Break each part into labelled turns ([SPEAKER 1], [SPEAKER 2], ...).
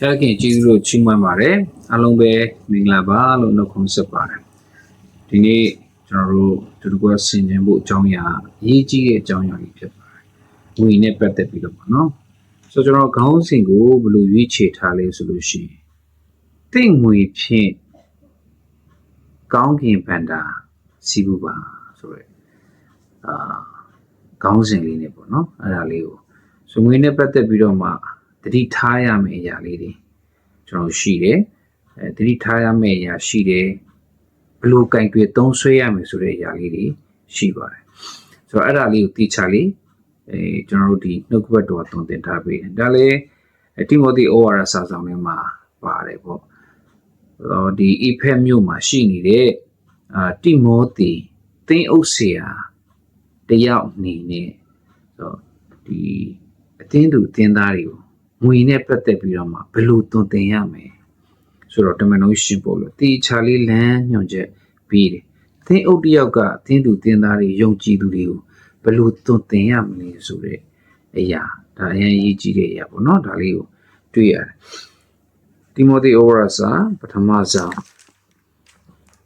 [SPEAKER 1] ဖခင်ကျေးဇူးလို့ချီးမွမ်းပါတယ်အားလုံးပဲမင်္ဂလာပါလို့နှုတ်ခွန်းဆက်ပါတယ်ဒီနေ့ကျွန်တော်တို့တူတူကဆင်ခြင်ဖို့အကြောင်းအရာအရေးကြီးတဲ့အကြောင်းအရာကြီးဖြစ်ပါတယ်ဝီနဲ့ပတ်သက်ပြီးတော့ပေါ့နော်ဆိုတော့ကျွန်တော်ခေါင်းစဉ်ကိုဘယ်လိုရွေးချယ်ထားလဲဆိုလို့ရှိရင်တင့်ငွေဖြင့်ကောင်းကင်ဗန္တာစီးပူပါဆိုရဲအာခေါင်းစဉ်လေးနဲ့ပေါ့နော်အဲ့ဒါလေးကိုဆိုငွေနဲ့ပတ်သက်ပြီးတော့မှ တတိထားရမယ့်အရာလေးတွေကျွန်တော်ရှိတယ်အဲတတိထားရမယ့်အရာရှိတယ်ဘယ်လိုကင်တွေသုံးဆွဲရမယ်ဆိုတဲ့အရာလေးတွေရှိပါတယ်ဆိုတော့အဲ့ဒါလေးကိုတိချလေးအဲကျွန်တော်တို့ဒီနှုတ်ကပတ်တော်သွန်သင်ထားပေးတယ်ဒါလည်းတိမိုသေဩဝါဒစာဆောင်ထဲမှာပါတယ်ပေါ့အော်ဒီအီဖက်မြို့မှာရှိနေတဲ့အာတိမိုသေသင်းအုပ်ဆရာတယောက်အနေနဲ့ဆိုတော့ဒီအသင်းသူအသင်းသားတွေကို ငွေနဲ့ပတ်သက်ပြီးတော့မှဘယ်လိုသွန်သင်ရမယ်ဆိုတော့တမန်တော်ရှင်ပို့လို့တီချာလေးလမ်းညွှန်ချက်ပြီးတယ်အသင်းအုပ်တစ်ယောက်ကအသင်းသူအသင်းသားတွေယုံကြည်သူတွေကိုဘယ်လိုသွန်သင်ရမလဲဆိုတဲ့အရာဒါအရင်ရေးကြည့်တဲ့အရာပေါ့နော်ဒါလေးကိုတွေ့ရတယ်တိမိုသေဩဝါဒစာပထမဆုံး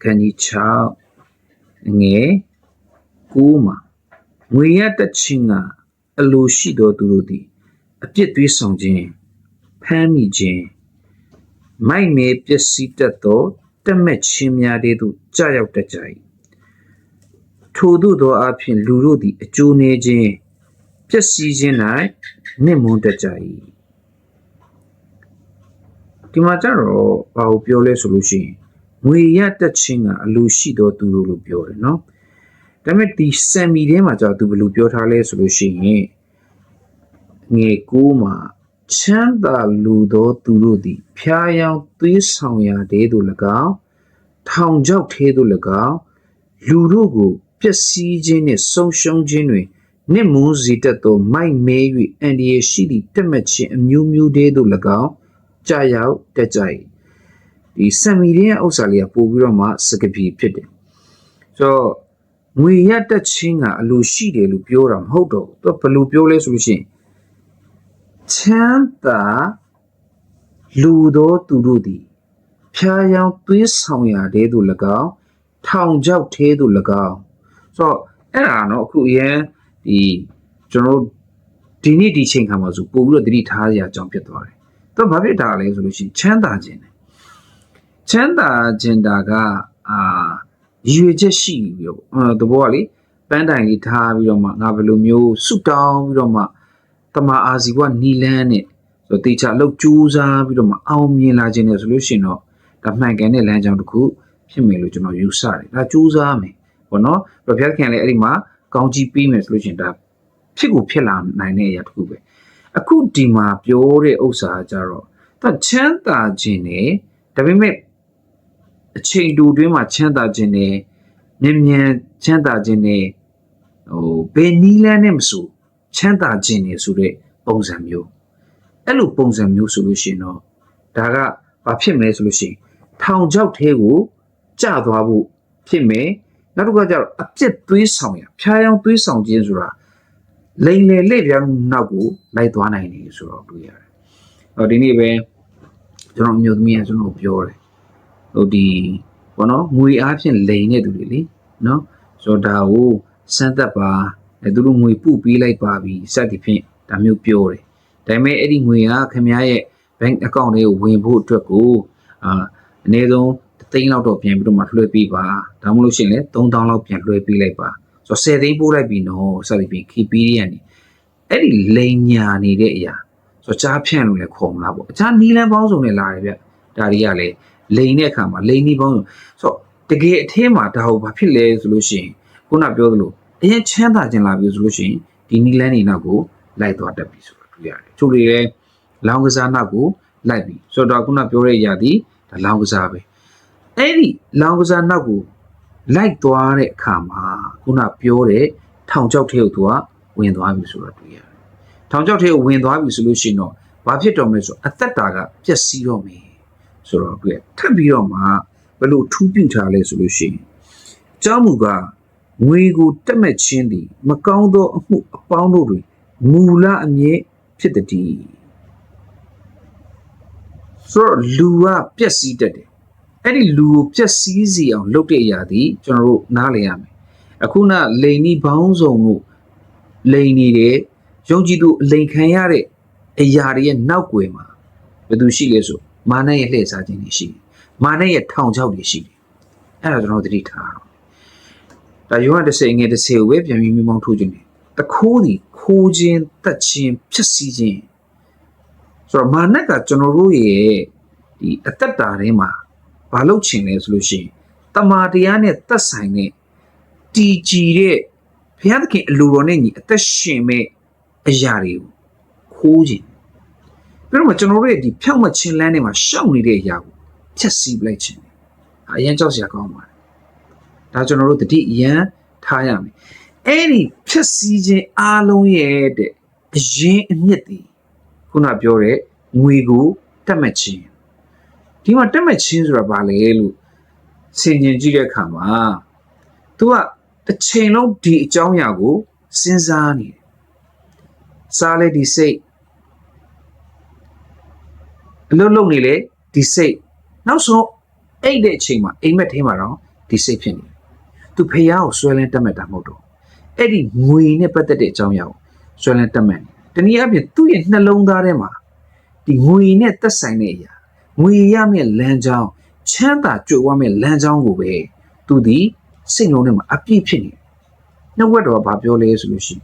[SPEAKER 1] ခန်းကြီး6ငယ်9မှာငွေရတချင်းကအလိုရှိတော်သူတို့သည် အပြစ်သွေးဆောင်ခြင်းဖမ်းမိခြင်းမိုက်မဲပျက်စီးတတ်သောတက်မဲ့ခြင်းများတဲ့သို့ကြာရောက်တတ်ကြ၏ထို့သို့သောအဖြစ်လူတို့သည်အကျိုးနေခြင်းပျက်စီးခြင်း၌နှင့်မွန်းတတ်ကြ၏ဒီမှာကျတော့ဘာကိုပြောလဲဆိုလို့ရှိရင်ငွေရတက်ခြင်းကအလိုရှိတော်သူတို့လို့ပြောတယ်နော်ဒါပေမဲ့ဒီဆမ်မီထဲမှာကျတော့သူဘယ်လိုပြောထားလဲဆိုလို့ရှိရင် ငွေကိုးမှာချမ်းသာလူသောသူတို့သည်ဖျားယောင်းသွေးဆောင်ရာတဲသို့၎င်းထောင်ချောက်ထဲသို့၎င်းလူတို့ကိုပျက်စီးခြင်းနှင့်ဆုံးရှုံးခြင်းတွင်နှင့်မွန်းစေတတ်သောမိုက်မဲ၍အန္တရာယ်ရှိသည့်တက်မှတ်ခြင်းအမျိုးမျိုးတဲသို့၎င်းကြာရောက်တက်ကြ၏ဒီဆမ်မီရင်းရဲ့ဥစ္စာလေးကပို့ပြီးတော့မှစကပီဖြစ်တယ်ဆိုတော့ငွေရတက်ချင်းကအလိုရှိတယ်လို့ပြောတာမဟုတ်တော့ဘူးသူကဘယ်လိုပြောလဲဆိုလို့ရှိရင် ချမ်းသာလူသောသူတို့သည်ဖျားယောင်းသွေးဆောင်ရာတဲသို့၎င်းထောင်ချောက်ထဲသို့၎င်းဆိုတော့အဲ့ဒါနော်အခုအရင်ဒီကျွန်တော်တို့ဒီနေ့ဒီချိန်ခါမှာဆိုပို့ပြီးတော့တတိထားရအောင်ဖြစ်သွားတယ်။သူကဘာဖြစ်တာလဲဆိုလို့ရှိရင်ချမ်းသာခြင်းတယ်။ချမ်းသာခြင်းတာကအာရည်ရွယ်ချက်ရှိပြီးတော့အဲသဘောကလေပန်းတိုင်လေးထားပြီးတော့မှငါဘယ်လိုမျိုးဆုတောင်းပြီးတော့မှ တမအာဇီဝနီလန်းနဲ့ဆိုတေချာလောက်ကြိုးစားပြီးတော့မှအောင်မြင်လာခြင်းနဲ့ဆိုလို့ရှိရင်တော့ဒါမှန်ကန်တဲ့လမ်းကြောင်းတစ်ခုဖြစ်မယ်လို့ကျွန်တော်ယူဆတယ်။ဒါကြိုးစားမယ်ပေါ့နော်။ဘုရားခင်လည်းအဲ့ဒီမှာကောင်းကြီးပေးမယ်ဆိုလို့ရှိရင်ဒါဖြစ်ကိုဖြစ်လာနိုင်တဲ့အရာတစ်ခုပဲ။အခုဒီမှာပြောတဲ့ဥစ္စာကကြတော့ဒါချမ်းသာခြင်းနဲ့ဒါပေမဲ့အချိန်တူတွင်းမှာချမ်းသာခြင်းနဲ့မြန်မြန်ချမ်းသာခြင်းနဲ့ဟိုဘယ်နီးလန်းနဲ့မဆို ချမ်းသာခြင်းနဲ့ဆိုတဲ့ပုံစံမျိုးအဲ့လိုပုံစံမျိုးဆိုလို့ရှိရင်တော့ဒါကဘာဖြစ်မလဲဆိုလို့ရှိရင်ထောင်ချောက်သေးကိုကျသွားဖို့ဖြစ်မယ်နောက်တစ်ခါကျတော့အပြစ်သွေးဆောင်ရဖျားယောင်းသွေးဆောင်ခြင်းဆိုတာလိန်လေလက်ပြားနောက်ကိုလိုက်သွားနိုင်တယ်ဆိုတော့တွေ့ရတယ်။ဟောဒီနေ့ပဲကျွန်တော်အမျိုးသမီးကကျွန်တော်ပြောတယ်ဟိုဒီဘောနော်ငွေအားဖြင့်လိန်တဲ့သူတွေလေနော်ဆိုတော့ဒါကိုစမ်းသက်ပါ အဲသူတို့ငွေပုပေးလိုက်ပါပြီစသည်ဖြင့်ဒါမျိုးပြောတယ်ဒါပေမဲ့အဲ့ဒီငွေကခင်ဗျားရဲ့ bank account တွေကိုဝင်ဖို့အတွက်ကိုအာအနည်းဆုံးတစ်သိန်းလောက်တော့ပြန်ပြီးတော့မှလွှဲပေးပါဒါမှမဟုတ်ရှင်လေ3000လောက်ပြန်လွှဲပေးလိုက်ပါဆိုတော့10သိန်းပို့လိုက်ပြီနော်စသည်ဖြင့် KP တွေကနေအဲ့ဒီလိန်ညာနေတဲ့အရာဆိုတော့ကြားဖြန့်လို့လည်းခေါ်မလားပေါ့အခြားနီးလန်းပေါင်းစုံနဲ့လာတယ်ဗျဒါတွေကလည်းလိန်တဲ့အခါမှာလိန်နီးပေါင်းစုံဆိုတော့တကယ်အထဲမှာဒါဟုတ်ဘာဖြစ်လဲဆိုလို့ရှိရင်ခုနပြောသလို အရင်ချမ်းသာခြင်းလာပြီဆိုလို့ရှိရင်ဒီနီးလန်းနေနောက်ကိုလိုက်သွားတတ်ပြီဆိုတော့တွေ့ရတယ်ချို့တွေလည်းလောင်းကစားနောက်ကိုလိုက်ပြီဆိုတော့ခုနပြောတဲ့ຢာဒီဒါလောင်းကစားပဲအဲ့ဒီလောင်းကစားနောက်ကိုလိုက်သွားတဲ့အခါမှာခုနပြောတဲ့ထောင်ချောက်ထဲကိုသူကဝင်သွားပြီဆိုတော့တွေ့ရတယ်ထောင်ချောက်ထဲကိုဝင်သွားပြီဆိုလို့ရှိရင်တော့ဘာဖြစ်တော့မလဲဆိုအသက်တာကပျက်စီးတော့မယ်ဆိုတော့တွေ့ထပ်ပြီးတော့မှဘယ်လိုထူးပြထားလဲဆိုလို့ရှိရင်เจ้าမူက ငွေကိုတက်မဲ့ချင်းသည် မကောင်းသောအမှုအပေါင်းတို့တွင်မူလအမြဲဖြစ်တည်ဆိုတော့လူကပျက်စီးတတ်တယ်အဲ့ဒီလူကိုပျက်စီးစီအောင်လုပ်တဲ့အရာဒီကျွန်တော်တို့နားလည်ရမယ်အခုနလိန်နီဘောင်းဆောင်မှုလိန်နေတဲ့ယုံကြည်သူအလိန်ခံရတဲ့အရာတွေရဲ့နောက်ွယ်မှာဘယ်သူရှိလဲဆိုမာနရဲ့လှည့်စားခြင်းတွေရှိတယ်မာနရဲ့ထောင်ချောက်တွေရှိတယ်အဲ့ဒါကျွန်တော်သတိထားတော့ ဒါယောဟန်30ငယ်30ကိုပဲပြန်ပြီးမိမောင်းထိုးခြင်းတယ်တခိုးဒီခိုးခြင်းတက်ခြင်းဖြစ်စီခြင်းဆိုတော့မာနကကျွန်တော်တို့ရဲ့ဒီအသက်တာထဲမှာဘာလို့ချင်လဲဆိုလို့ရှိရင်တမာတရားနဲ့သက်ဆိုင်တဲ့တည်ကြည်တဲ့ဘုရားသခင်အလိုတော်နဲ့ညီအသက်ရှင်မဲ့အရာတွေကိုခိုးခြင်းပြီးတော့မှကျွန်တော်တို့ရဲ့ဒီဖြောင့်မချင်းလန်းထဲမှာရှောက်နေတဲ့အရာကိုဖြတ်စီပလိုက်ခြင်းအရင်ကြောက်စရာကောင်းပါတယ် ဒါကျွန်တော်တို့တတိအရန်ထားရမယ်အဲ့ဒီဖြတ်စီခြင်းအားလုံးရဲ့တဲ့အရင်အမြင့်တည်ခုနပြောတဲ့ငွေကိုတက်မှတ်ခြင်းဒီမှာတက်မှတ်ခြင်းဆိုတာဘာလဲလို့ဆင်ခြင်ကြည့်တဲ့အခါမှာ तू ကတစ်ချိန်လုံးဒီအကြောင်းအရာကိုစဉ်းစားနေတယ်စားလေဒီစိတ်အလုံးလုံးနေလေဒီစိတ်နောက်ဆုံးအဲ့တဲ့အချိန်မှာအိမ်မက်ထဲမှာတော့ဒီစိတ်ဖြစ်နေတယ် သူဖះကိုဆွဲလန်းတတ်မှတ်တာမဟုတ်တော့အဲ့ဒီငွေနဲ့ပတ်သက်တဲ့အကြောင်းအရာကိုဆွဲလန်းတတ်မှတ်တနည်းအားဖြင့်သူ့ရဲ့နှလုံးသားထဲမှာဒီငွေနဲ့သက်ဆိုင်တဲ့အရာငွေရမယ့်လမ်းကြောင်းချမ်းသာကြွယ်ဝမယ့်လမ်းကြောင်းကိုပဲသူဒီစိတ်လုံးထဲမှာအပြည့်ဖြစ်နေနှုတ်ဝက်တော်ကဘာပြောလဲဆိုလို့ရှိရင်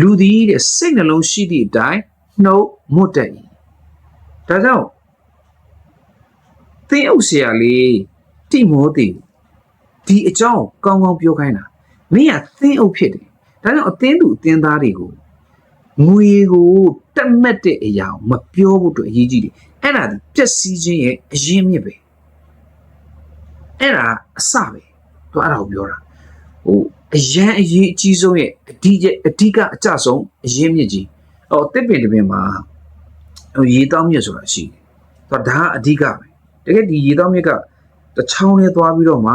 [SPEAKER 1] လူသည်တဲ့စိတ်နှလုံးရှိသည့်အတိုင်းနှုတ်မွတ်တတ်၏ဒါကြောင့်သင်အုပ်ဆရာလေးတိမောသေ ဒီအကြောင်းကောင်းကောင်းပြောခိုင်းတာမင်းကသင်အုပ်ဖြစ်တယ်ဒါကြောင့်အသင်းသူအသင်းသားတွေကိုငွေကိုတက်မက်တဲ့အရာကိုမပြောဖို့အတွက်အရေးကြီးတယ်အဲ့ဒါဒီပျက်စီးခြင်းရဲ့အရင်းမြစ်ပဲအဲ့ဒါအစပဲသူအဲ့ဒါကိုပြောတာဟိုအရန်အရေးအကြီးဆုံးရဲ့အဓိကအဓိကအကျဆုံးအရင်းမြစ်ကြီးဟောတစ်ပင်တစ်ပင်မှာဟိုရေတောင်းမြစ်ဆိုတာရှိတယ်သူဒါကအဓိကပဲတကယ်ဒီရေတောင်းမြစ်ကတချောင်းနဲ့သွားပြီးတော့မှ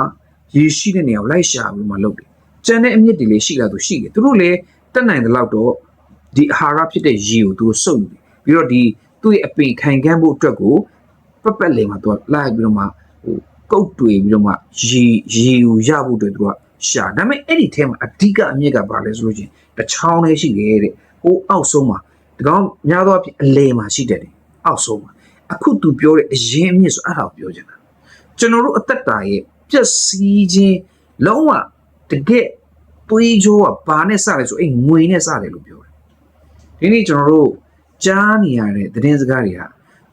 [SPEAKER 1] ရေရှိတဲ့နေရာကိုလိုက်ရှာပြီးမှလုပ်တယ်ကျန်တဲ့အမြစ်တွေလည်းရှိလာသူရှိတယ်သူတို့လည်းတက်နိုင်တဲ့လောက်တော့ဒီအာဟာရဖြစ်တဲ့ရေကိုသူတို့စုပ်ယူတယ်ပြီးတော့ဒီသူ့ရဲ့အပင်ခိုင်ခန့်ဖို့အတွက်ကိုပက်ပက်လေမှာသူကလိုက်ပြီးတော့မှဟိုကုတ်တွေပြီးတော့မှရေရေကိုရဖို့အတွက်သူကရှာဒါပေမဲ့အဲ့ဒီထဲမှာအဓိကအမြစ်ကဘာလဲဆိုလို့ချင်းတချောင်းလေးရှိတယ်တဲ့ဟိုအောက်ဆုံးမှာဒီကောင်များသောအားဖြင့်အလေမှာရှိတယ်တဲ့အောက်ဆုံးမှာအခုသူပြောတဲ့အရင်အမြစ်ဆိုအဲ့ဒါကိုပြောချင်တာကျွန်တော်တို့အသက်တာရဲ့ ပျက်စီးခြင်းလုံးဝတကယ်တွေးကြိုးကဘာနဲ့စလဲဆိုအဲ့ငွေနဲ့စတယ်လို့ပြောတယ်ဒီနေ့ကျွန်တော်တို့ကြားနေရတဲ့သတင်းစကားတွေက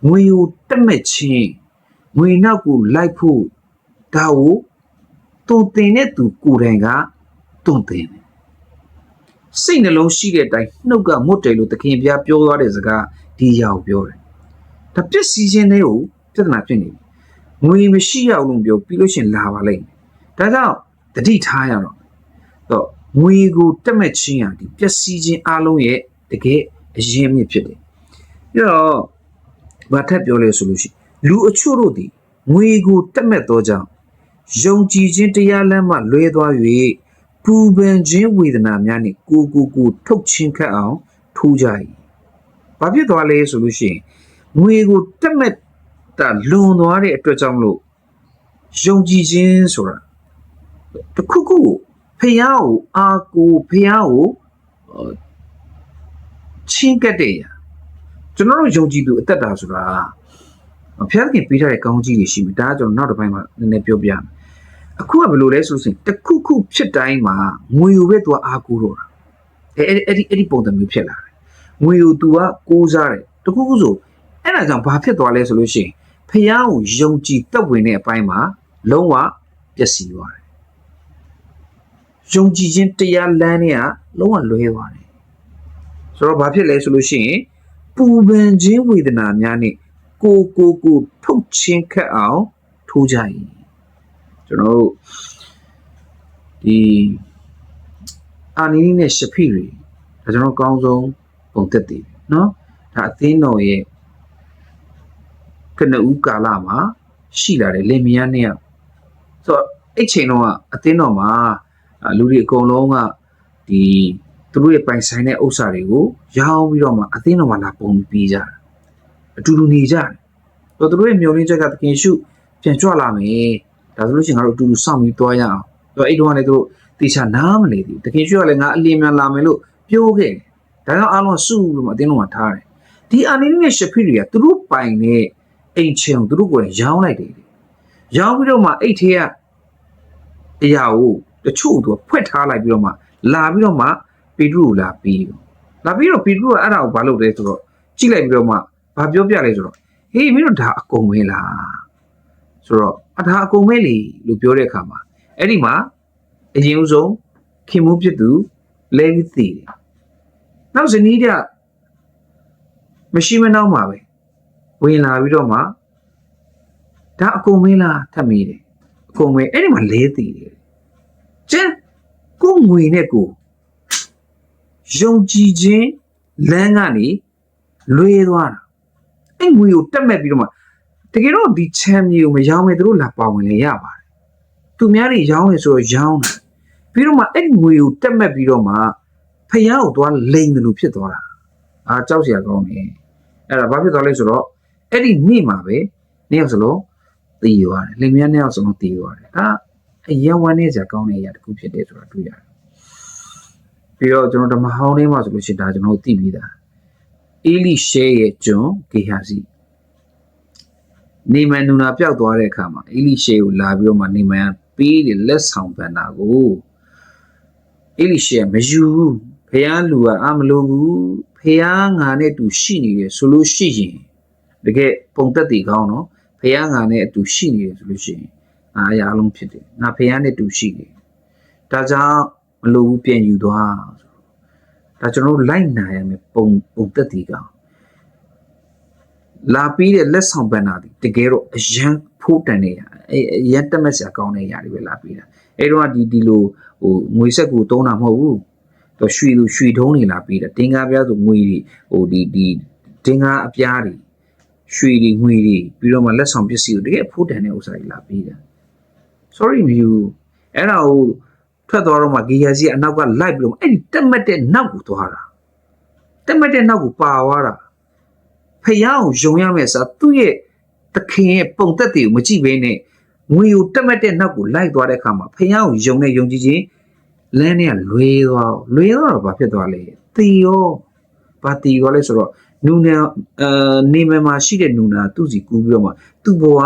[SPEAKER 1] ငွေကိုတက်မဲ့ချင်းငွေနောက်ကိုလိုက်ဖို့ဒါကိုတုံတင်တဲ့သူကိုယ်တိုင်ကတုံတင်တယ်စိတ်နှလုံးရှိတဲ့အတိုင်းနှုတ်ကမွတ်တယ်လို့သခင်ပြပြောသွားတဲ့စကားဒီအရာကိုပြောတယ်ဒါပျက်စီးခြင်းတွေကိုပြဿနာဖြစ်နေပြီ ငွေမရှိရအောင်လို့ပြောပြီးလို့ရှရင်လာပါလိမ့်မယ်ဒါကြောင့်တတိထားရတော့တော့ငွေကိုတက်မဲ့ချင်းဟာဒီပျက်စီးခြင်းအလုံးရဲ့တကယ်အရင်မြစ်ဖြစ်တယ်ပြီးတော့ဘာထက်ပြောလဲဆိုလို့ရှိရင်လူအချို့တို့သည်ငွေကိုတက်မဲ့သောကြောင့်ယုံကြည်ခြင်းတရားလမ်းမှလွဲသွား၍ပူပန်ခြင်းဝေဒနာများနှင့်ကိုကိုကိုထုတ်ချင်းခတ်အောင်ထိုးကြ၏ဘာဖြစ်သွားလဲဆိုလို့ရှိရင်ငွေကိုတက်မဲ့ တာလွန်သွားတဲ့အတွက်ကြောင့်မလို့ယုံကြည်ခြင်းဆိုတာတခုခုဖះကိုအာကိုဖះကိုချင်းကတဲ့ရကျွန်တော်တို့ယုံကြည်သူအသက်တာဆိုတာဖះခင်ပေးထားတဲ့ကောင်းကြီးတွေရှိမယ်ဒါကကျွန်တော်နောက်တစ်ပိုင်းမှာနည်းနည်းပြောပြမယ်အခုကဘယ်လိုလဲဆိုလို့ရှိရင်တခုခုဖြစ်တိုင်းမှာငွေကိုပဲသူကအာကိုတော့တာအဲအဲ့ဒီအဲ့ဒီပုံစံမျိုးဖြစ်လာတယ်ငွေကိုသူကကိုးစားတယ်တခုခုဆိုအဲ့ဒါကြောင့်ဘာဖြစ်သွားလဲဆိုလို့ရှိရင် ဖះကိုယုံကြည်တက်ဝင်တဲ့အပိုင်းမှာလုံးဝပျက်စီးသွားတယ်ယုံကြည်ခြင်းတရားလမ်းတွေကလုံးဝလွဲသွားတယ်ဆိုတော့ဘာဖြစ်လဲဆိုလို့ရှိရင်ပူပန်ခြင်းဝေဒနာများနဲ့ကိုကိုကိုထုတ်ချင်းခတ်အောင်ထိုးကြရင်ကျွန်တော်တို့ဒီအာနီနီနဲ့ရှဖိတွေဒါကျွန်တော်ကောင်းဆုံးပုံသက်တည်เนาะဒါအသင်းတော်ရဲ့ ကနဦးကာလမှာရှိလာတဲ့လင်မယားနှစ်ယောက်ဆိုတော့အဲ့ချိန်တော့အသင်းတော်မှာလူတွေအကုန်လုံးကဒီသူတို့ရဲ့ပိုင်ဆိုင်တဲ့ဥစ္စာတွေကိုရောင်းပြီးတော့မှအသင်းတော်မှာလာပုံပြီးကြတယ်အတူတူနေကြတယ်တော့သူတို့ရဲ့မျောလင်းချက်ကသခင်ရှုပြန်ကြွလာမယ်ဒါဆိုလို့ရှိရင်ငါတို့အတူတူစောင့်ပြီးသွားရအောင်တော့အဲ့တုန်းကလည်းသူတို့တေချာနားမနေဘူးသခင်ရှုကလည်းငါအလင်းမြန်လာမယ်လို့ပြောခဲ့တယ်ဒါကြောင့်အားလုံးစုလို့မအတင်းလုံးမှာထားတယ်ဒီအာနီနဲ့ရှဖီတွေကသူတို့ပိုင်တဲ့ အိမ်ချင်ကိုသူတို့ကိုယ်ရောင်းလိုက်တယ်ရောင်းပြီးတော့မှအိတ်ထဲကအရာကိုတချို့သူကဖွက်ထားလိုက်ပြီးတော့မှလာပြီးတော့မှပီတရုကိုလာပြီးလာပြီးတော့ပီတရုကအဲ့ဒါကိုဘာလုပ်လဲဆိုတော့ကြည့်လိုက်ပြီးတော့မှဘာပြောပြလဲဆိုတော့ဟေးမင်းတို့ဒါအကုန်ပဲလားဆိုတော့အဒါအကုန်ပဲလေလို့ပြောတဲ့အခါမှာအဲ့ဒီမှာအရင်ဦးဆုံးခင်မိုးပြစ်သူလဲပြီးသိတယ်နောက်ဇနီးကမရှိမနှောင်းပါပဲ ဝင်လာပြီးတော့မှဒါအကုန်မင်းလားထပ်မိတယ်အကုန်ပဲအဲ့ဒီမှာလဲသိတယ်ကျန်ကိုငွေနဲ့ကိုယုံကြည်ခြင်းလမ်းကနေလွေသွားတာအဲ့ငွေကိုတက်မဲ့ပြီးတော့မှတကယ်တော့ဒီချမ်းမြေကိုမရောင်းမဲ့သူတို့လာပါဝင်လေရပါတယ်သူများတွေရောင်းနေဆိုတော့ရောင်းတယ်ပြီးတော့မှအဲ့ငွေကိုတက်မဲ့ပြီးတော့မှဖယားကိုသွားလိန်တယ်လို့ဖြစ်သွားတာအာကြောက်စရာကောင်းတယ်အဲ့ဒါဘာဖြစ်သွားလဲဆိုတော့ အဲ့ဒီနေ့မှာပဲနေ့ရောက်စလုံးတည်ရွာတယ်လင်မယားနှစ်ယောက်စလုံးတည်ရွာတယ်ဒါအရင်ဝမ်းနေစရာကောင်းတဲ့အရာတစ်ခုဖြစ်တယ်ဆိုတာတွေ့ရတယ်ပြီးတော့ကျွန်တော်ဓမ္မဟောင်းထဲမှာဆိုလို့ရှိရင်ဒါကျွန်တော်သိပြီးသားအေလိရှဲရဲ့ကျွန်ဂေဟာစီနေမန်နူနာပျောက်သွားတဲ့အခါမှာအေလိရှဲကိုလာပြီးတော့မှနေမန်ပေးတယ်လက်ဆောင်ပန်တာကိုအေလိရှဲမယူဘူးဖះလူကအမလို့ဘူးဖះငါနဲ့အတူရှိနေတယ်ဆိုလို့ရှိရင် တကယ်ပုံသက်တည်ကောင်းနော်ဖះငါနဲ့အတူရှိနေတယ်ဆိုလို့ရှိရင်အားအရာလုံးဖြစ်တယ်ငါဖះနဲ့အတူရှိတယ်ဒါကြောင့်မလို့ဘူးပြန်ယူသွားဒါကျွန်တော်တို့လိုက်နာရမယ်ပုံပုံသက်တည်ကောင်းလာပြီးတဲ့လက်ဆောင်ပန်တာဒီတကယ်တော့အရန်ဖိုးတန်နေရအဲအရန်တက်မက်စရာကောင်းတဲ့ຢာတွေပဲလာပြီးတာအဲတော့ဒီဒီလိုဟိုငွေဆက်ကိုတုံးတာမဟုတ်ဘူးတော့ရွှေလိုရွှေထုံးနေလာပြီးတာတင်ကားပြားဆိုငွေတွေဟိုဒီဒီတင်ကားအပြားတွေ ရွှေတွေငွေတွေပြီးတော့မှလက်ဆောင်ပစ္စည်းတွေတကယ်ဖိုးတန်တဲ့ဥစ္စာတွေလာပြီးတာ sorry view အဲ့ဒါကိုထွက်သွားတော့မှဂီယာစီအနောက်ကလိုက်ပြီးတော့အဲ့ဒီတက်မက်တဲ့နောက်ကိုသွားတာတက်မက်တဲ့နောက်ကိုပါသွားတာဖယားကိုယုံရမယ်ဆိုသူ့ရဲ့သခင်ရဲ့ပုံသက်တွေကိုမကြည့်ဘဲနဲ့ငွေကိုတက်မက်တဲ့နောက်ကိုလိုက်သွားတဲ့အခါမှာဖယားကိုယုံနဲ့ယုံကြည်ခြင်းလမ်းနဲ့လွေသွားလွေသွားတော့ဘာဖြစ်သွားလဲတီရောဘာတီရောလဲဆိုတော့ နူနာအာနေမမှာရှိတဲ့နူနာသူ့စီကူးပြီးတော့မှသူ့ဘဝ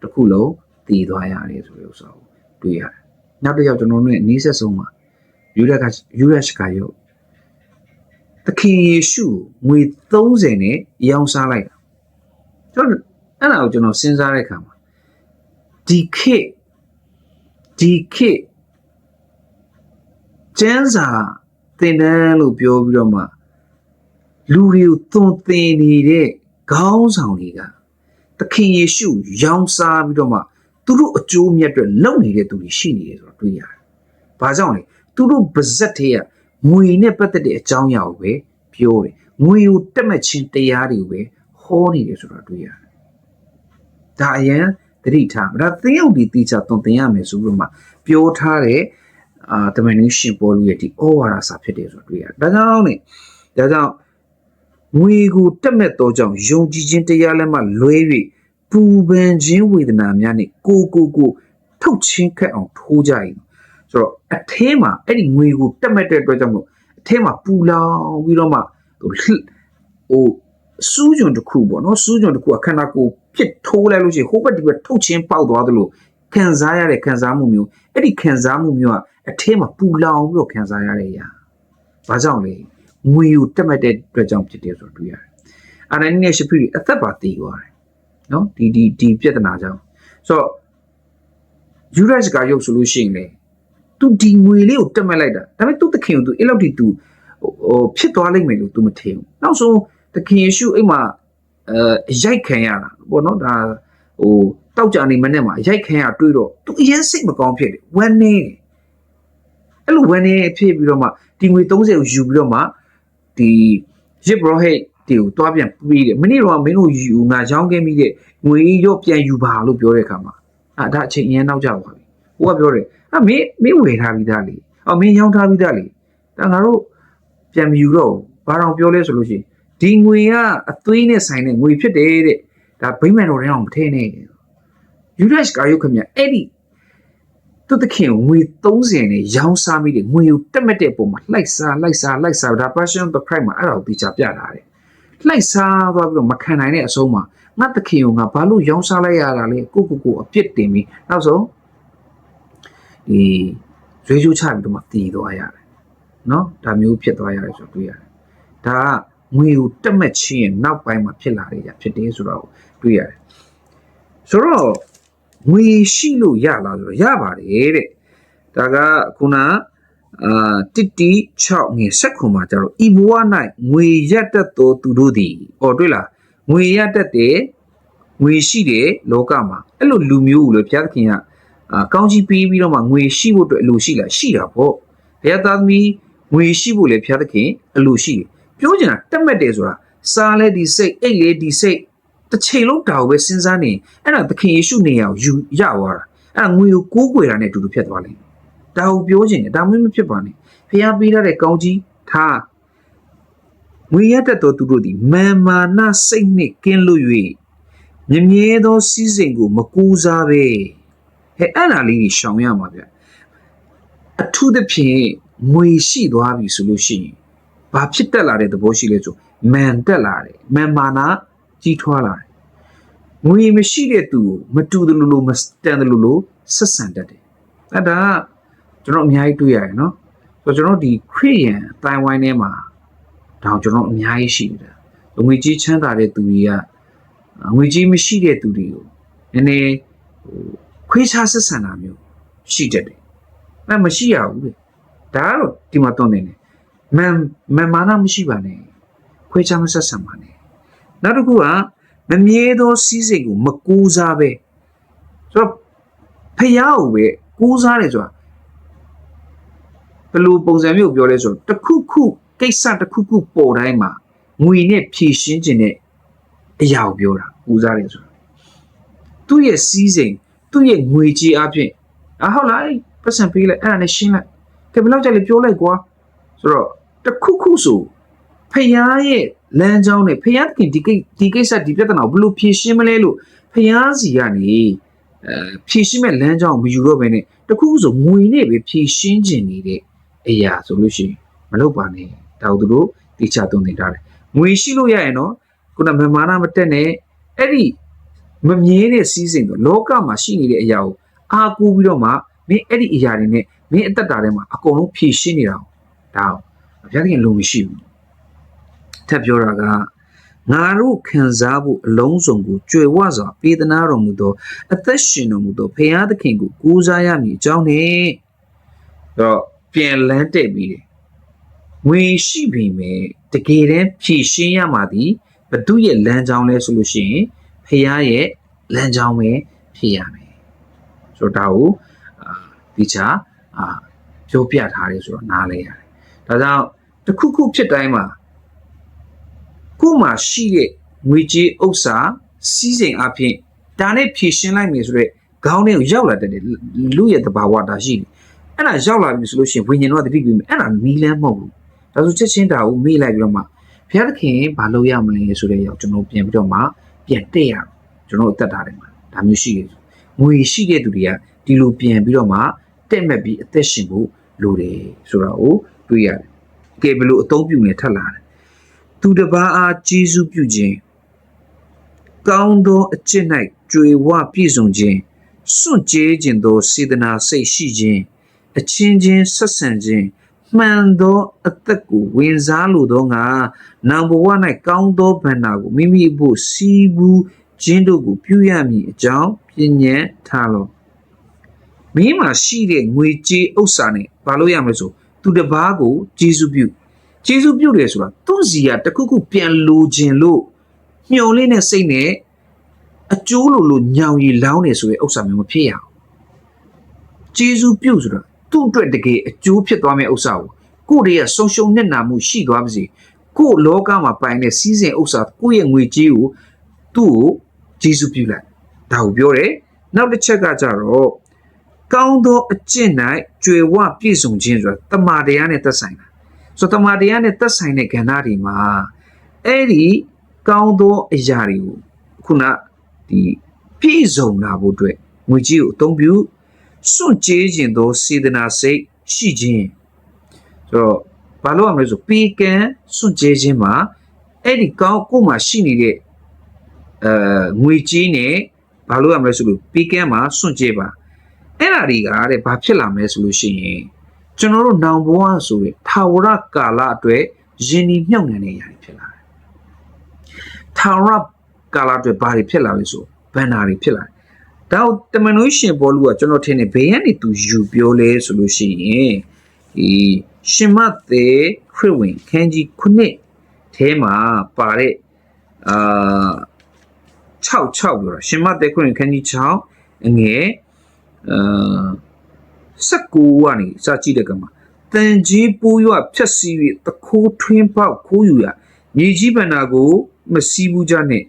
[SPEAKER 1] တစ်ခုလုံးတည်သွားရတယ်ဆိုတဲ့ဥစ္စာကိုတွေ့ရတယ်နောက်တစ်ယောက်ကျွန်တော်တို့နဲ့အနည်းဆက်ဆုံးမှာယူရက်ကယူရက်ရှ်ကရုပ်သခင်ယေရှုငွေ30နဲ့ရောင်းစားလိုက်တာကျွန်တော်အဲ့ဒါကိုကျွန်တော်စဉ်းစားတဲ့အခါမှာဒီခေတ်ဒီခေတ်ကျန်းစာသင်တန်းလို့ပြောပြီးတော့မှ လူတွေကိုသွန်သင်နေတဲ့ခေါင်းဆောင်တွေကသခင်ယေရှုရောင်းစားပြီးတော့မှသူတို့အကျိုးမြတ်အတွက်လုပ်နေတဲ့သူတွေရှိနေတယ်ဆိုတော့တွေ့ရတယ်။ဘာကြောင့်လဲသူတို့ပါဇက်တွေကငွေနဲ့ပတ်သက်တဲ့အကြောင်းအရာကိုပဲပြောတယ်။ငွေကိုတက်မှတ်ခြင်းတရားတွေကိုပဲဟောနေတယ်ဆိုတော့တွေ့ရတယ်။ဒါအရင်သတိထားဒါသင်ရောက်ဒီတိကျသွန်သင်ရမယ်ဆိုပြီးတော့မှပြောထားတဲ့အာတမန်ကြီးရှင်ပေါ်လူရဲ့ဒီဩဝါဒစာဖြစ်တယ်ဆိုတော့တွေ့ရတယ်။ဒါကြောင့်ねဒါကြောင့် ငွေကိုတက်မဲ့တော့ကြောင့်ယုံကြည်ခြင်းတရားလက်မှလွဲ၍ပူပန်ခြင်းဝေဒနာများနဲ့ကိုကိုကိုထုတ်ချင်းခက်အောင်ထိုးကြရင်ဆိုတော့အထဲမှာအဲ့ဒီငွေကိုတက်မဲ့တဲ့အတွက်ကြောင့်မလို့အထဲမှာပူလောင်ပြီးတော့မှဟိုဟိုစူးကြုံတစ်ခုပေါ့နော်စူးကြုံတစ်ခုအခန္ဓာကိုယ်ဖြစ်ထိုးလိုက်လို့ရှိရင်ဟိုဘက်ဒီဘက်ထုတ်ချင်းပေါက်သွားသလိုခံစားရတဲ့ခံစားမှုမျိုးအဲ့ဒီခံစားမှုမျိုးကအထဲမှာပူလောင်ပြီးတော့ခံစားရတဲ့အရာဘာကြောင့်လဲ ငွေကိုတက်မဲ့တဲ့အတွက်ကြောင့်ဖြစ်တယ်ဆိုတော့တွေ့ရတယ်အာရန်နဲ့ရှပီအသက်ပါတည်သွားတယ်နော်ဒီဒီဒီပြဿနာကြောင့်ဆိုတော့ယူရက်စ်ကရုပ်ဆိုလို့ရှိရင်လေသူဒီငွေလေးကိုတက်မဲ့လိုက်တာဒါပေမဲ့သူတခင်ကိုသူအဲ့လောက်ထိသူဟိုဖြစ်သွားလိမ့်မယ်လို့သူမထင်ဘူးနောက်ဆုံးတခင်ယေရှုအိမ်မှာအဲရိုက်ခံရတာပေါ့နော်ဒါဟိုတောက်ကြနေမနဲ့မှာရိုက်ခံရတွေ့တော့သူအရင်စိတ်မကောင်းဖြစ်တယ်ဝမ်းနေတယ်အဲ့လိုဝမ်းနေဖြစ်ပြီးတော့မှဒီငွေ30ကိုယူပြီးတော့မှ ဒီရစ်ဘရဟိတ်တီကိုတွားပြန်ပြီးတယ်မနေ့တော့မင်းတို့ယူငါရောင်းခဲ့မိတဲ့ငွေရော့ပြန်ယူပါလို့ပြောတဲ့အခါမှာအာဒါအချိန်အရင်နောက်ကျသွားပြီဟိုကပြောတယ်အာမင်းမင်းဝယ်ထားပြီးသားလေအော်မင်းရောင်းထားပြီးသားလေဒါငါတို့ပြန်မယူတော့ဘာတော့ပြောလဲဆိုလို့ရှိရင်ဒီငွေကအသွေးနဲ့ဆိုင်တဲ့ငွေဖြစ်တယ်တဲ့ဒါဗိမာန်တော်ထဲအောင်မထည့်နဲ့ယူဒိုက်ကာယုခမအဲ့ဒီ သူတခင်ငွေ30နဲ့ရောင်းစားမိတယ်ငွေကိုတက်မဲ့တဲ့ပုံမှာလှိုက်စားလှိုက်စားလှိုက်စားဒါ passion the crime မှာအဲ့ဒါကိုသိချပြတာတယ်လှိုက်စားသွားပြီးတော့မခံနိုင်တဲ့အဆုံးမှာငါတခင်ကငါဘာလို့ရောင်းစားလိုက်ရတာလဲကိုကိုကိုအပြစ်တင်ပြီးနောက်ဆုံးဒီရွေးချိုးချပြီးတော့မှတည်သွားရတယ်နော်ဒါမျိုးဖြစ်သွားရတယ်ဆိုတော့တွေ့ရတယ်ဒါကငွေကိုတက်မဲ့ချင်းရဲ့နောက်ပိုင်းမှာဖြစ်လာတဲ့ညာဖြစ်တယ်ဆိုတော့တွေ့ရတယ်ဆိုတော့ ငွေရှိလို့ရလားဆိုတော့ရပါတယ်တဲ့ဒါကခုနအာတစ်တီ6ငွေဆက်ခုမှာကျတော့ဤဘဝ၌ငွေရက်တတ်သောသူတို့သည်ဟောတွေ့လားငွေရက်တတ်တဲ့ငွေရှိတဲ့လောကမှာအဲ့လိုလူမျိုးကိုလေဘုရားသခင်ကအာကောင်းကြီးပေးပြီးတော့မှငွေရှိဖို့အတွက်အလိုရှိလားရှိတာပေါ့ဘုရားသားသမီးငွေရှိဖို့လေဘုရားသခင်အလိုရှိတယ်ပြောချင်တာတက်မဲ့တယ်ဆိုတာစားလဲဒီစိတ်အိတ်လေဒီစိတ် တစ်ချိန်လုံးတာကိုပဲစဉ်းစားနေအဲ့ဒါသခင်ယေရှုနေရာကိုယူရသွားတာအဲ့ဒါငွေကိုကိုးကွယ်တာနဲ့အတူတူဖြစ်သွားလိမ့်မယ်ဒါကိုပြောချင်တယ်ဒါမှမဖြစ်ပါနဲ့ဖျားပေးထားတဲ့ကောင်းကြီးထားငွေရတတ်သောသူတို့သည်မာမာနစိတ်နှင့်ကင်းလွတ်၍မြမြဲသောစီးစိမ်ကို မကူစားပဲဟဲ့အဲ့ဒါလေးကြီးရှောင်ရမှာဗျအထူးသဖြင့်ငွေရှိသွားပြီဆိုလို့ရှိရင်ဘာဖြစ်တက်လာတဲ့သဘောရှိလဲဆိုမန်တက်လာတယ်မန်မာနာ ကြီးထွားလာတယ်ငွေမရှိတဲ့သူကိုမတူတယ်လို့လို့မတန်တယ်လို့လို့ဆက်ဆံတတ်တယ်အဲ့ဒါကကျွန်တော်အများကြီးတွေ့ရတယ်နော်ဆိုတော့ကျွန်တော်ဒီခရစ်ယာန်တိုင်ဝိုင်းထဲမှာဒါကျွန်တော်အများကြီးရှိတယ်ငွေကြီးချမ်းသာတဲ့သူတွေကငွေကြီးမရှိတဲ့သူတွေကိုနည်းနည်းဟိုခွေးခြားဆက်ဆံတာမျိုးရှိတတ်တယ်အဲ့မရှိရဘူးလေဒါကတော့ဒီမှာတွန်းနေတယ်မန်မန်မာနမရှိပါနဲ့ခွေးခြားမဆက်ဆံပါနဲ့ နောက်တစ်ခုကမမြဲသောစီးစိမ်ကိုမကူစားပဲဆိုတော့ဖျားကိုပဲကူစားတယ်ဆိုတာဘယ်လိုပုံစံမျိုးပြောလဲဆိုတော့တစ်ခုခုကိစ္စတစ်ခုခုပေါ်တိုင်းမှာငွေနဲ့ဖြည့်ရှင်းခြင်းနဲ့အရာကိုပြောတာကူစားတယ်ဆိုတာသူ့ရဲ့စီးစိမ်သူ့ရဲ့ငွေကြီးအဖြစ်အဟုတ်လားအဲ့ပတ်စံပေးလိုက်အဲ့ဒါနဲ့ရှင်းလိုက်ကဲဘယ်လောက်ကြလဲပြောလိုက်ကွာဆိုတော့တစ်ခုခုဆို ဖျားရဲ့လမ်းကြောင်းနဲ့ဖျားသခင်ဒီကိဒီကိစ္စဒီပြဿနာကိုဘယ်လိုဖြေရှင်းမလဲလို့ဖျားစီကနေအဲဖြေရှင်းမဲ့လမ်းကြောင်းကိုမယူတော့ဘဲနဲ့တခုခုဆိုငွေနဲ့ပဲဖြေရှင်းခြင်းနေတဲ့အရာဆိုလို့ရှိရင်မလုပ်ပါနဲ့ဒါတို့တို့တိကျသုံးသင်ထားတယ်ငွေရှိလို့ရရင်တော့ခုနမမာနမတက်နဲ့အဲ့ဒီမမြဲတဲ့စီးစိမ်တော့လောကမှာရှိနေတဲ့အရာကိုအာကူပြီးတော့မှမင်းအဲ့ဒီအရာတွေနဲ့မင်းအသက်တာထဲမှာအကုန်လုံးဖြေရှင်းနေတာဒါဘုရားသခင်လုံးမရှိဘူး ထပ်ပြောတာကငါတို့ခံစားဖို့အလုံးစုံကိုကြွယ်ဝစွာပေးသနာတော်မူသောအသက်ရှင်တော်မူသောဘုရားသခင်ကိုကူးစားရမည်အကြောင်းနဲ့တော့ပြန်လန်းတက်ပြီးတယ်ငွေရှိပြီမဲ့တကယ်တမ်းဖြည့်ရှင်းရမှာဒီဘသူရဲ့လမ်းကြောင်းလဲဆိုလို့ရှိရင်ဖះရဲ့လမ်းကြောင်းပဲဖြစ်ရမယ်ဆိုတော့ဒါကိုအာဒီချာအာပြောပြထားတယ်ဆိုတော့နားလဲရတယ်ဒါကြောင့်တစ်ခုခုဖြစ်တိုင်းမှာ ကို့မှာရှိတဲ့ငွေကြေးဥစ္စာစီးစိမ်အဖြစ်ဒါနဲ့ဖြည့်ရှင်းလိုက်မယ်ဆိုတော့ခေါင်းထဲကိုရောက်လာတဲ့လူရဲ့တဘာဝတာရှိတယ်အဲ့ဒါရောက်လာပြီဆိုလို့ရှိရင်ဝိညာဉ်တော်ကတတိပြီးမယ်အဲ့ဒါမီးလန်းမဟုတ်ဘူးဒါဆိုချက်ချင်းတာကိုမေ့လိုက်ပြီးတော့မှဘုရားသခင်ဘာလုပ်ရမလဲဆိုတဲ့ရောက်ကျွန်တော်ပြန်ပြီးတော့မှပြန်တက်ရအောင်ကျွန်တော်အသက်တာထဲမှာဒါမျိုးရှိတယ်ငွေရှိတဲ့သူတွေကဒီလိုပြန်ပြီးတော့မှတက်မဲ့ပြီးအသက်ရှင်ဖို့လိုတယ်ဆိုတာကိုတွေ့ရတယ်ကဲဘယ်လိုအသုံးပြုနေထက်လာတယ် သူတစ်ပါးအားကျေးဇူးပြုခြင်းကောင်းသောအကျင့်၌ကြွေဝပြည့်စုံခြင်းစွန့်ကြဲခြင်းသောစေတနာစိတ်ရှိခြင်းအချင်းချင်းဆက်ဆံခြင်းမှန်သောအသက်ကိုဝင်စားလိုသောငါနောင်ဘဝ၌ကောင်းသောဗန္နာကိုမိမိဖို့စီးပူးခြင်းတို့ကိုပြုရမည်အကြောင်းပြဉ္ဉ္ထားလောမင်းမှာရှိတဲ့ငွေကြေးဥစ္စာနဲ့ဘာလို့ရမလဲဆိုသူတစ်ပါးကိုကျေးဇူးပြု ကျေးဇူးပြုတယ်ဆိုတာသူ့စီကတခုခုပြန်လိုခြင်းလို့မျော်လင့်တဲ့စိတ်နဲ့အကျိုးလိုလိုညောင်ရီလောင်းနေဆိုတဲ့ဥစ္စာမျိုးမဖြစ်ရအောင်ကျေးဇူးပြုဆိုတာသူ့အတွက်တကယ်အကျိုးဖြစ်သွားမယ့်ဥစ္စာကိုကိုယ့်ရဲ့ဆုံးရှုံးနေနာမှုရှိသွားပါစေကိုယ့်လောကမှာပိုင်တဲ့စီးစိမ်ဥစ္စာကိုယ့်ရဲ့ငွေကြေးကိုသူ့ကိုကျေးဇူးပြုလိုက်ဒါကိုပြောတယ်နောက်တစ်ချက်ကကြတော့ကောင်းသောအကျင့်၌ကြွယ်ဝပြည့်စုံခြင်းဆိုတာတမာတရားနဲ့သက်ဆိုင်တာ ဆိုတော့တမာတရားနဲ့သက်ဆိုင်တဲ့ကဏ္ဍတွေမှာအဲ့ဒီကောင်းသောအရာတွေကိုခုနဒီပြည့်စုံလာဖို့အတွက်ငွေကြီးကိုအသုံးပြုစွန့်ကြေးခြင်းသောစေတနာစိတ်ရှိခြင်းဆိုတော့ဘာလို့ရမလဲဆိုပေကံစွန့်ကြေးခြင်းမှာအဲ့ဒီကောင်းကိုယ်မှာရှိနေတဲ့အဲငွေကြီးနဲ့ဘာလို့ရမလဲဆိုလို့ပေကံမှာစွန့်ကြေးပါအဲ့ဒါတွေကတဲ့ဘာဖြစ်လာမလဲဆိုလို့ရှိရင် ကျွန်တော်တို့နောင်ဘဝဆိုတဲ့ထာဝရကာလအတွက်ယဉ်ဤမြှောက်နှံတဲ့ຢာတွေဖြစ်လာတယ်ထာဝရကာလအတွက်ဘာတွေဖြစ်လာလဲဆိုဘန္နာတွေဖြစ်လာတယ်ဒါကိုတမန်တော်ရှင်ဘောလူကကျွန်တော်ထင်တယ်ဘေးကနေသူယူပြောလဲဆိုလို့ရှိရင်ဒီရှင်မသေးခရစ်ဝင်ခန်းကြီးခုနှစ်ထဲမှာပါတဲ့အာ6 6ပြောတာရှင်မသေးခရစ်ဝင်ခန်းကြီး6အငယ်အာ 19ကနေစကြည့်တဲ့ကမှာတန်ကြီးပိုးရွဖြက်စီး၍တခိုးထွင်းပေါက်ခိုးယူရမြေကြီးဗန္နာကိုမစီးဘူးကြနဲ့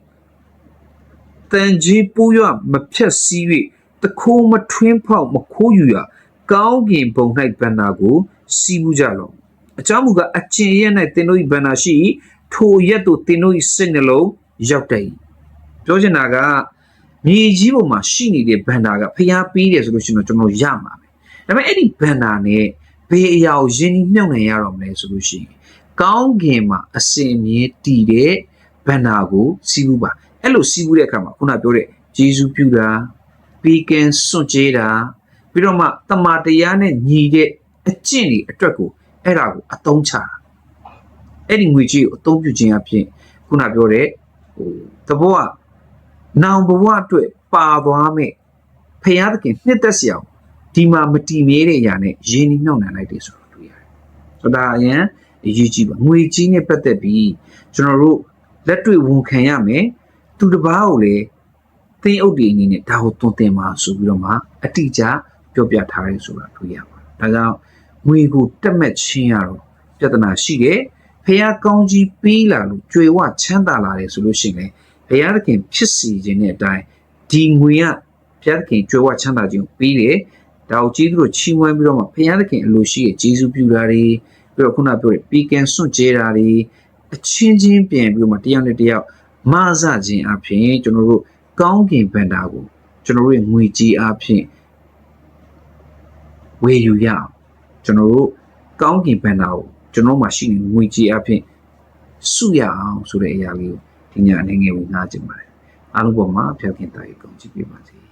[SPEAKER 1] တန်ကြီးပိုးရမဖြက်စီး၍တခိုးမထွင်းဖောက်မခိုးယူရကောင်းကင်ဘုံ၌ဗန္နာကိုစီးဘူးကြလောအကြောင်းမူကားအကျင့်ရက်၌တင်တို့၏ဗန္နာရှိ၏ထိုရက်တို့တင်တို့၏စိတ်နှလုံးရောက်တတ်၏ပြောချင်တာကမြေကြီးပေါ်မှာရှိနေတဲ့ဗန္နာကဖျားပေးတယ်ဆိုလို့ရှိရင်တော့ကျွန်တော်ရမှာပဲ ဒါပေမဲ့အဲ့ဒီဗန္နာနဲ့ဘေးအရာကိုယဉ်ဤမြုပ်နိုင်ရတော့မလဲဆိုလို့ရှိရင်ကောင်းကင်မှာအစင်မြဲတည်တဲ့ဗန္နာကိုစီးဘူးပါအဲ့လိုစီးပူးတဲ့အခါမှာခုနပြောတဲ့ဂျေဇူးပြုတာပီကင်စွန့်ကြေးတာပြီးတော့မှတမာတရားနဲ့ညီတဲ့အကျင့်တွေအတွက်ကိုအဲ့ဒါကိုအသုံးချတာအဲ့ဒီငွေကြီးကိုအသုံးပြုခြင်းအဖြစ်ခုနပြောတဲ့ဟိုတဘောကနောင်ဘဝအတွက်ပါသွားမဲ့ဖရာသခင်နှစ်သက်စရာ ဒီမှာမတီမြဲတဲ့အရာနဲ့ရင်းနှီးမြှောက်နှံလိုက်တယ်ဆိုတော့တွေ့ရတယ်ဆိုတော့ဒါအရင်အရေးကြီးပါငွေကြီးနဲ့ပတ်သက်ပြီးကျွန်တော်တို့လက်တွေ့ဝန်ခံရမယ်သူတစ်ပါးကိုလည်းသင်အုပ်ဒီအနေနဲ့ဒါကိုသွန်သင်ပါဆိုပြီးတော့မှအတိအကျပြောပြထားရဲဆိုတာတွေ့ရပါတယ်ဒါကြောင့်ငွေကိုတက်မဲ့ချင်းရတော့ပြဿနာရှိတယ်ဖះကောင်းကြီးပေးလာလို့ကြွေဝချမ်းသာလာတယ်ဆိုလို့ရှိရင်လေဘုရားသခင်ဖြစ်စီခြင်းတဲ့အတိုင်းဒီငွေကဘုရားသခင်ကြွေဝချမ်းသာခြင်းကိုပေးတယ် ဒါကိုကျေးဇူးတော်ချီးမွမ်းပြီးတော့မှဘုရားသခင်အလိုရှိရဲ့ကျေးဇူးပြုတာတွေပြီးတော့ခုနပြောတဲ့ပီကန်စွန့်ကြဲတာတွေအချင်းချင်းပြန်ပြီးတော့မှတရားနဲ့တရားမဆခြင်းအဖြစ်ကျွန်တော်တို့ကောင်းကင်ဗန္တာကိုကျွန်တော်တို့ရဲ့ငွေကြီးအဖြစ်ဝေယူရအောင်ကျွန်တော်တို့ကောင်းကင်ဗန္တာကိုကျွန်တော်မှရှိနေငွေကြီးအဖြစ်စုရအောင်ဆိုတဲ့အရာလေးကိုဒီညအနေငယ်ဝင်ငှားခြင်းပါတယ်အားလုံးပေါ်မှာဖျောက်ခင်တာရေးကောင်းချီးပေးပါစေ